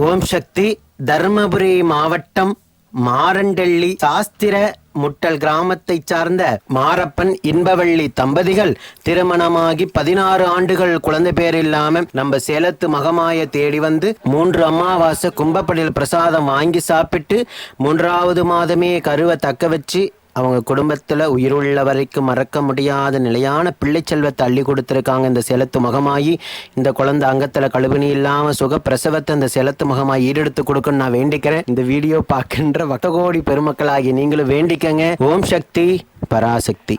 ஓம் சக்தி தர்மபுரி மாவட்டம் மாரண்டள்ளி சாஸ்திர முட்டல் கிராமத்தை சார்ந்த மாரப்பன் இன்பவள்ளி தம்பதிகள் திருமணமாகி பதினாறு ஆண்டுகள் குழந்தை பேர் இல்லாம நம்ம சேலத்து மகமாய தேடி வந்து மூன்று அமாவாசை கும்பப்படியில் பிரசாதம் வாங்கி சாப்பிட்டு மூன்றாவது மாதமே கருவை தக்க வச்சு அவங்க குடும்பத்தில் உயிருள்ள வரைக்கும் மறக்க முடியாத நிலையான பிள்ளை செல்வத்தை அள்ளி கொடுத்துருக்காங்க. இந்த சேலத்து முகமாயி இந்த குழந்தை அங்கத்தில் கழுவினி இல்லாமல் சுக பிரசவத்தை இந்த சேலத்து மகமாயி ஈடெடுத்து கொடுக்கணும் நான் வேண்டிக்கிறேன். இந்த வீடியோ பார்க்கின்ற வட்டகோடி பெருமக்களாகி நீங்களும் வேண்டிக்கங்க. ஓம் சக்தி பராசக்தி.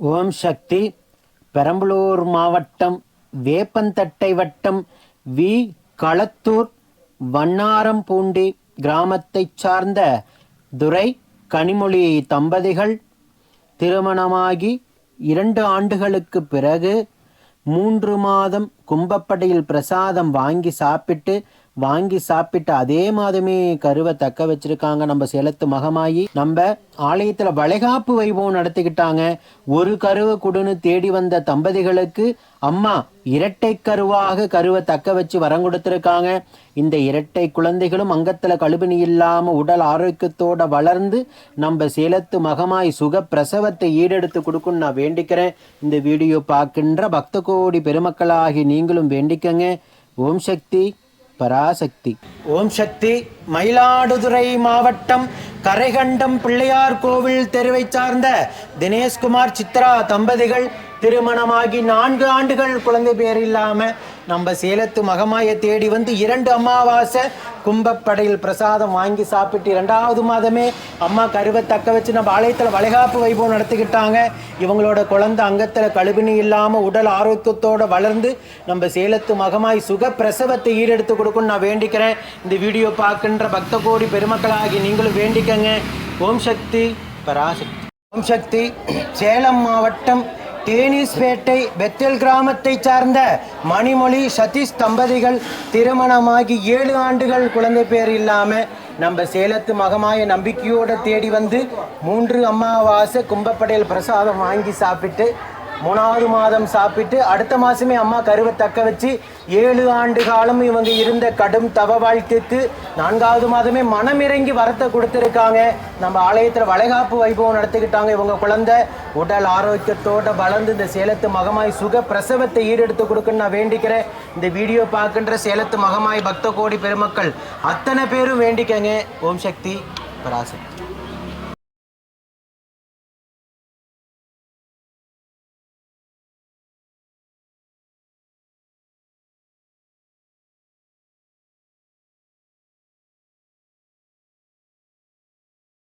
ஓம் சக்தி பெரம்பலூர் மாவட்டம் வேப்பந்தட்டை வட்டம் வி. களத்தூர் வண்ணாரம்பூண்டி கிராமத்தைச் சார்ந்த துரை கனிமொழி தம்பதிகள். திருமணமாகி இரண்டு ஆண்டுகளுக்கு பிறகு மூன்று மாதம் கும்பப்படையில் பிரசாதம் வாங்கி சாப்பிட்டு வாங்கி சாப்பிட்டு அதே மாதமே கருவை தக்க வச்சிருக்காங்க. நம்ம சேலத்து மகமாயி நம்ம ஆலயத்துல வளைகாப்பு வைபவம் நடத்திக்கிட்டாங்க. ஒரு கருவை கொடுன்னு தேடி வந்த தம்பதிகளுக்கு அம்மா இரட்டை கருவாக கருவை தக்க வச்சு வரம் கொடுத்துருக்காங்க. இந்த இரட்டை குழந்தைகளும் அங்கத்துல கழுபினி இல்லாம உடல் ஆரோக்கியத்தோட வளர்ந்து நம்ம சேலத்து மகமாய் சுக பிரசவத்தை ஈடெடுத்து கொடுக்குன்னு நான் வேண்டிக்கிறேன். இந்த வீடியோ பார்க்கின்ற பக்த கோடி பெருமக்களாகி நீங்களும் வேண்டிக்கங்க. ஓம் சக்தி. பராசக்தி. ஓம் சக்தி மயிலாடுதுறை மாவட்டம் கரைகண்டம் பிள்ளையார் கோவில் தெருவை சார்ந்த தினேஷ்குமார் சித்ரா தம்பதிகள் திருமணமாகி நான்கு ஆண்டுகள் குழந்தை பேர் இல்லாமல் நம்ம சேலத்து மகமாயை தேடி வந்து இரண்டு அமாவாசை கும்பப்படையில் பிரசாதம் வாங்கி சாப்பிட்டு இரண்டாவது மாதமே அம்மா கருவை தக்க வச்சு நம்ம ஆலயத்தில் வளைகாப்பு வைபவம் நடத்திக்கிட்டாங்க. இவங்களோட குழந்தை அங்கத்தில் கழுவினி இல்லாமல் உடல் ஆரோக்கியத்தோடு வளர்ந்து நம்ம சேலத்து மகமாய் சுக பிரசவத்தை ஈடெடுத்து கொடுக்குன்னு நான் வேண்டிக்கிறேன். இந்த வீடியோ பார்க்கின்ற பக்த கோடி பெருமக்களாகி நீங்களும் வேண்டிக்கங்க. ஓம் சக்தி பராசக்தி. ஓம் சக்தி சேலம் மாவட்டம் தேனீஸ்பேட்டை பெத்தல் கிராமத்தை சார்ந்த மணிமொழி சதீஷ் தம்பதிகள் திருமணமாகி ஏழு ஆண்டுகள் குழந்தை பேர் இல்லாமல் நம்ம சேலத்து மகமாய நம்பிக்கையோடு தேடி வந்து மூன்று அமாவாசை கும்பப்படையில் பிரசாதம் வாங்கி சாப்பிட்டு மூணாவது மாதம் சாப்பிட்டு அடுத்த மாசமே அம்மா கருவை தக்க வச்சு ஏழு ஆண்டு காலம் இவங்க இருந்த கடும் தவ வாழ்க்கைக்கு நான்காவது மாதமே மனமிறங்கி வரத்தை கொடுத்துருக்காங்க. நம்ம ஆலயத்தில் வளைகாப்பு வைபவம் நடத்திக்கிட்டாங்க இவங்க குழந்தை. உடல் ஆரோக்கியத்தோடு வளர்ந்து இந்த சேலத்து மகமாய் சுக பிரசவத்தை ஈடெடுத்து கொடுக்குன்னு நான் வேண்டிக்கிறேன். இந்த வீடியோ பார்க்கின்ற சேலத்து மகமாய் பக்த கோடி பெருமக்கள் அத்தனை பேரும் வேண்டிக்கங்க. ஓம் சக்தி பராசக்தி.